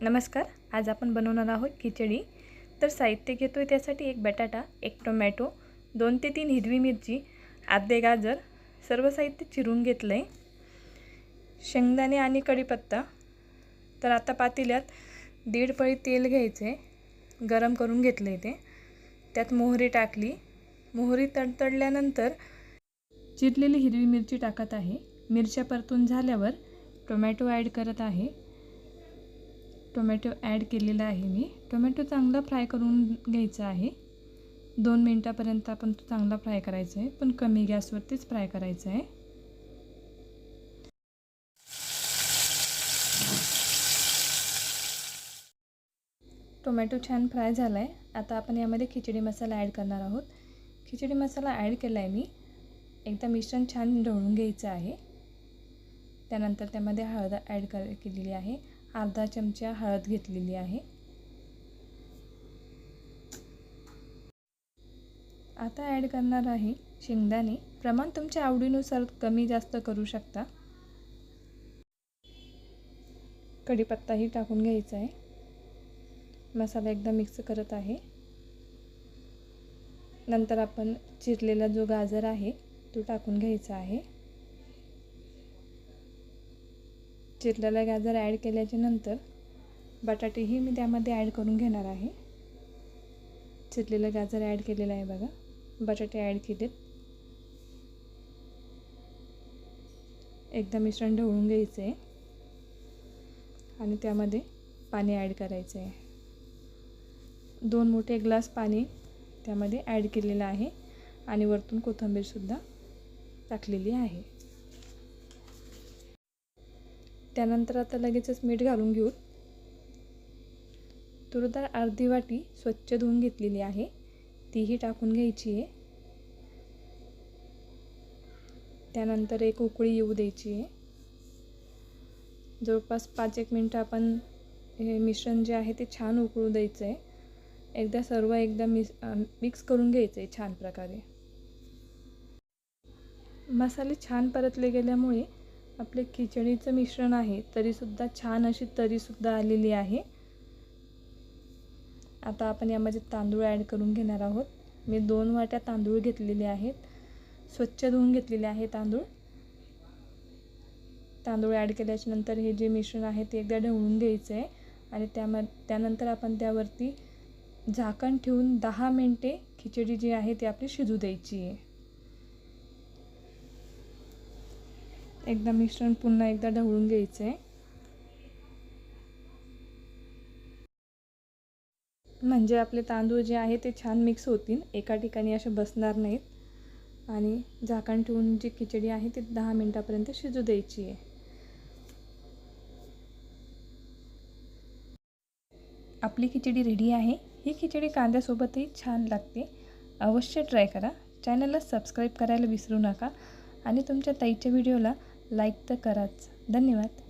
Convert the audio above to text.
नमस्कार आज आपण बनवणार आहोत खिचडी. तर साहित्य घेतो आहे त्यासाठी एक बटाटा एक टोमॅटो दोन ते तीन हिरवी मिरची अर्धे गाजर सर्व साहित्य चिरून घेतलं आहे शेंगदाणे आणि कढीपत्ता. तर आता पातेल्यात दीड पळी तेल घ्यायचं आहे गरम करून घेतलं आहे ते. त्यात मोहरी टाकली. मोहरी तडतडल्यानंतर चिरलेली हिरवी मिरची टाकत आहे. मिरच्या परतून झाल्यावर टोमॅटो ॲड करत आहे. टोमॅटो ॲड केलेला आहे मी. टोमॅटो चांगला फ्राय करून घ्यायचा आहे. दोन मिनटापर्यंत आपण तो चांगला फ्राय करायचा आहे पण कमी गॅसवरतीच फ्राय करायचा आहे. टोमॅटो छान फ्राय झाला आहे आता आपण यामध्ये खिचडी मसाला ॲड करणार आहोत. खिचडी मसाला ॲड केला आहे मी. एकदा मिश्रण छान ढवळून घ्यायचं आहे. त्यानंतर त्यामध्ये हळद ॲड कर केलेली आहे. अर्धा चमचा हळद घेतलेली आहे. आता ॲड करणार आहे शेंगदाणे. प्रमाण तुमच्या आवडीनुसार कमी जास्त करू शकता. कढीपत्ताही टाकून घ्यायचा आहे. मसाला एकदा मिक्स करत आहे. नंतर आपण चिरलेला जो गाजर आहे तो टाकून घ्यायचा आहे. चिरलेला गाजर ॲड केल्याच्यानंतर बटाटेही मी त्यामध्ये ॲड करून घेणार आहे. चिरलेलं गाजर ॲड केलेलं आहे बघा. बटाटे ॲड केलेत. एकदा मिश्रण ढवळून घ्यायचं आहे. आणि त्यामध्ये पाणी ॲड करायचं आहे. दोन मोठे ग्लास पाणी त्यामध्ये ॲड केलेलं आहे. आणि वरतून कोथिंबीरसुद्धा टाकलेली आहे. त्यानंतर आता लगेचच मीठ घालून घेऊ तुरडाळ अर्धी वाटी स्वच्छ धुवून घेतलेली आहे. तीही टाकून घ्यायची आहे. त्यानंतर एक उकळी येऊ द्यायची आहे. जवळपास पाच एक मिनटं आपण हे मिश्रण जे आहे ते छान उकळू द्यायचं आहे. एकदा सर्व एकदा मिस मिक्स करून घ्यायचं आहे छान प्रकारे. मसाले छान परतले गेल्यामुळे आपले खिचडीचं मिश्रण आहे तरीसुद्धा छान अशी तरीसुद्धा आलेली आहे. आता आपण यामध्ये तांदूळ ॲड करून घेणार आहोत. मी दोन वाट्या तांदूळ घेतलेले आहेत. स्वच्छ धुवून घेतलेले आहे तांदूळ. तांदूळ ॲड केल्याच्यानंतर हे जे मिश्रण आहे ते एकदा ढवळून घ्यायचं आहे. आणि त्याम त्यानंतर आपण त्यावरती झाकण ठेवून दहा मिनटे खिचडी जी आहे ती आपली शिजू द्यायची आहे. एकदा मिश्रण पुन्हा एकदा ढवळून घ्यायचं आहे. म्हणजे आपले तांदूळ जे आहे ते छान मिक्स होतील. एका ठिकाणी असे बसणार नाहीत. आणि झाकण ठेवून जी खिचडी आहे ती दहा मिनटापर्यंत शिजू द्यायची आहे. आपली खिचडी रेडी आहे. ही खिचडी कांद्यासोबतही छान लागते. अवश्य ट्राय करा. चॅनलला सबस्क्राईब करायला विसरू नका. आणि तुमच्या ताईच्या व्हिडिओला लाईक तर कराच. धन्यवाद.